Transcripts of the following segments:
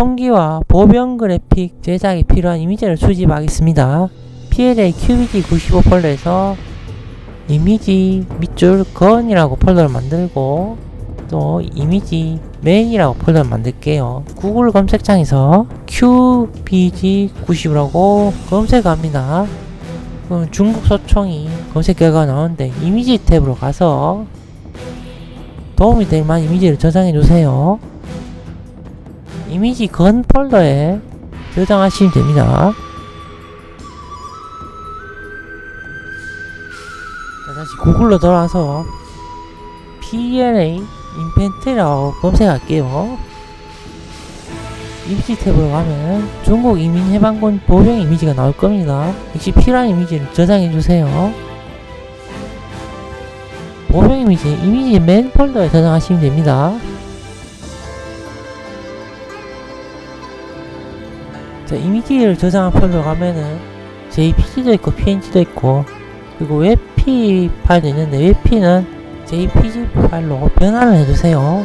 총기와 보병 그래픽 제작에 필요한 이미지를 수집하겠습니다. PLA QBG 95 폴더에서 이미지 밑줄 건이라고 폴더를 만들고 또 이미지 맨이라고 폴더를 만들게요. 구글 검색창에서 QBG90이라고 검색합니다. 그럼 중국 소총이 검색 결과가 나오는데 이미지 탭으로 가서 도움이 될 만한 이미지를 저장해 주세요. 이미지 건 폴더에 저장하시면 됩니다. 자, 다시 구글로 돌아와서 PLA 인펜트라고 검색할게요. 이미지 탭으로 가면 중국 이민 해방군 보병 이미지가 나올 겁니다. 역시 필요한 이미지를 저장해 주세요. 보병 이미지, 이미지 맨 폴더에 저장하시면 됩니다. 자, 이미지를 저장한 폴더 가면은 JPG도 있고 PNG도 있고 그리고 웹P 파일도 있는데 웹P는 JPG 파일로 변환을 해주세요.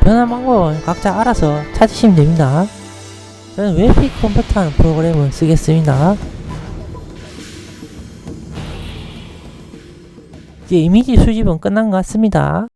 변환 방법은 각자 알아서 찾으시면 됩니다. 저는 웹P 컴퓨터라는 프로그램을 쓰겠습니다. 이제 이미지 수집은 끝난 것 같습니다.